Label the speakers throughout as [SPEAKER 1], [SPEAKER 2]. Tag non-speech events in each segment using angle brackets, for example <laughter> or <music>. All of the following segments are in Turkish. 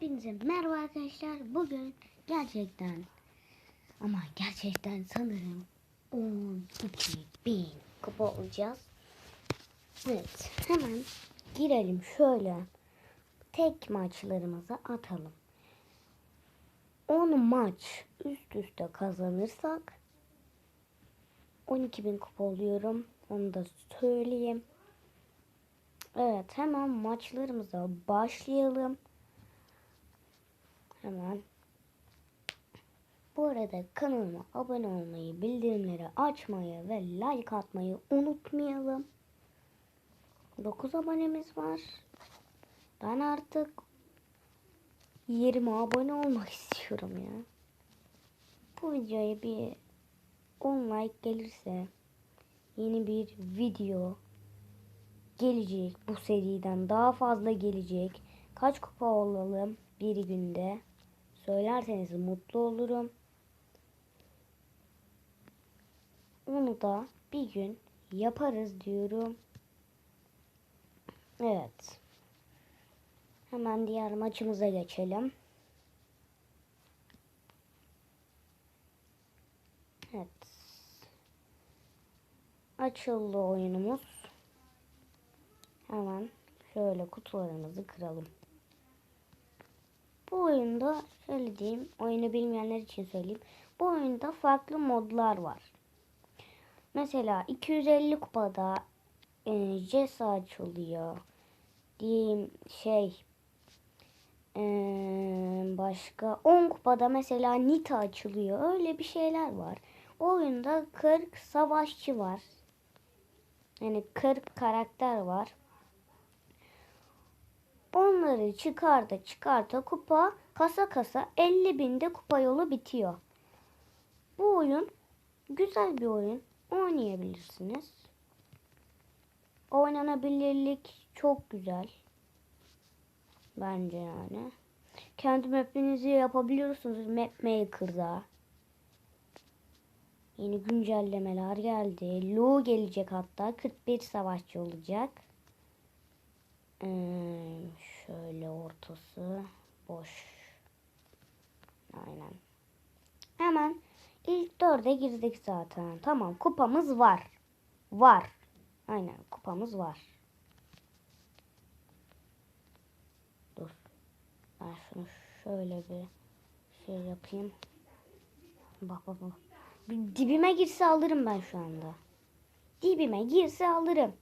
[SPEAKER 1] Hepinize merhaba arkadaşlar. Bugün gerçekten ama gerçekten sanırım 12 bin kupa olacağız. Evet hemen girelim şöyle tek maçlarımızı atalım. 10 maç üst üste kazanırsak 12 bin kupa oluyorum. Onu da söyleyeyim. Evet hemen maçlarımıza başlayalım. Hemen. Bu arada kanalıma abone olmayı, bildirimleri açmayı ve like atmayı unutmayalım. 9 abonemiz var. Ben artık 20 abone olmak <laughs> istiyorum ya. Bu videoya bir 10 like gelirse yeni bir video gelecek bu seriden daha fazla gelecek. Kaç kupa olalım bir günde? Söylerseniz mutlu olurum. Onu da bir gün yaparız diyorum. Evet. Hemen diğer maçımıza geçelim. Evet. Açıldı oyunumuz. Hemen şöyle kutularımızı kıralım. Bu oyunda şöyle diyeyim, oyunu bilmeyenler için söyleyeyim. Bu oyunda farklı modlar var. Mesela 250 kupada e, Jessa açılıyor. Diyeyim şey e, başka 10 kupada mesela Nita açılıyor. Öyle bir şeyler var. O oyunda 40 savaşçı var. Yani 40 karakter var. Onları çıkarda çıkarta kupa kasa kasa 50 binde kupa yolu bitiyor. Bu oyun güzel bir oyun. Oynayabilirsiniz. Oynanabilirlik çok güzel. Bence yani. Kendi map'inizi yapabiliyorsunuz Map Maker'da. Yeni güncellemeler geldi. Lu gelecek hatta. 41 savaşçı olacak. Ee, şöyle ortası boş. Aynen. Hemen ilk dörde girdik zaten. Tamam kupamız var. Var. Aynen kupamız var. Dur. Ben şunu şöyle bir şey yapayım. Bak bak bak. Dibime girse alırım ben şu anda. Dibime girse alırım.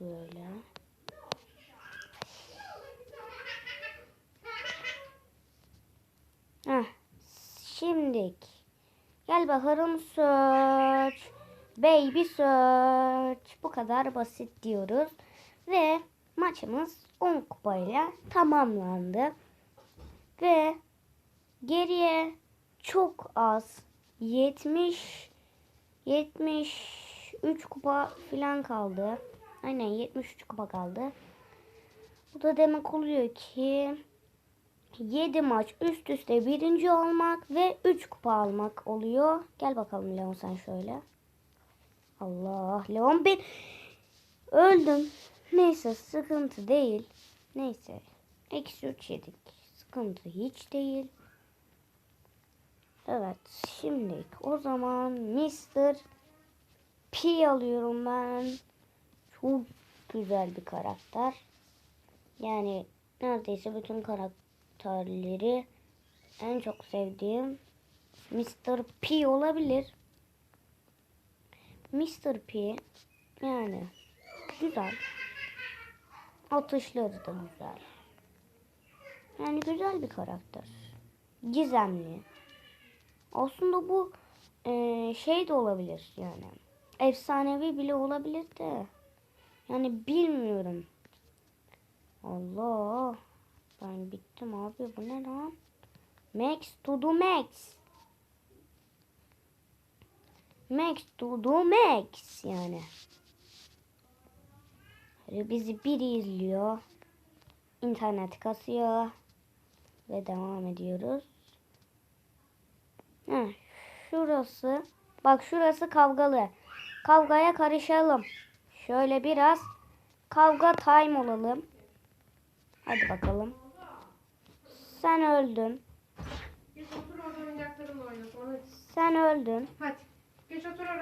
[SPEAKER 1] Böyle. Heh. Şimdik. Gel bakalım search. Baby search. Bu kadar basit diyoruz. Ve maçımız 10 kupayla tamamlandı. Ve geriye çok az 70 73 kupa falan kaldı. Aynen 73 kupa kaldı. Bu da demek oluyor ki 7 maç üst üste birinci olmak ve 3 kupa almak oluyor. Gel bakalım Leon sen şöyle. Allah Leon ben öldüm. Neyse sıkıntı değil. Neyse. Eksi 3 yedik. Sıkıntı hiç değil. Evet şimdi o zaman Mr. P alıyorum ben. Çok güzel bir karakter. Yani neredeyse bütün karakterleri en çok sevdiğim Mr. P olabilir. Mr. P yani güzel. Atışları da güzel. Yani güzel bir karakter. Gizemli. Aslında bu e, şey de olabilir yani. Efsanevi bile olabilir de. Yani bilmiyorum. Allah. Ben bittim abi. Bu ne lan? Max to do max. Max to do max yani. Bizi biri izliyor. İnternet kasıyor. Ve devam ediyoruz. Heh, şurası. Bak şurası kavgalı. Kavgaya karışalım. Şöyle biraz kavga time olalım. Hadi bakalım. Sen öldün.
[SPEAKER 2] Geç otur orada oyuncaklarınla oynasın. Hadi.
[SPEAKER 1] Sen öldün.
[SPEAKER 2] Hadi. Geç otur oraya.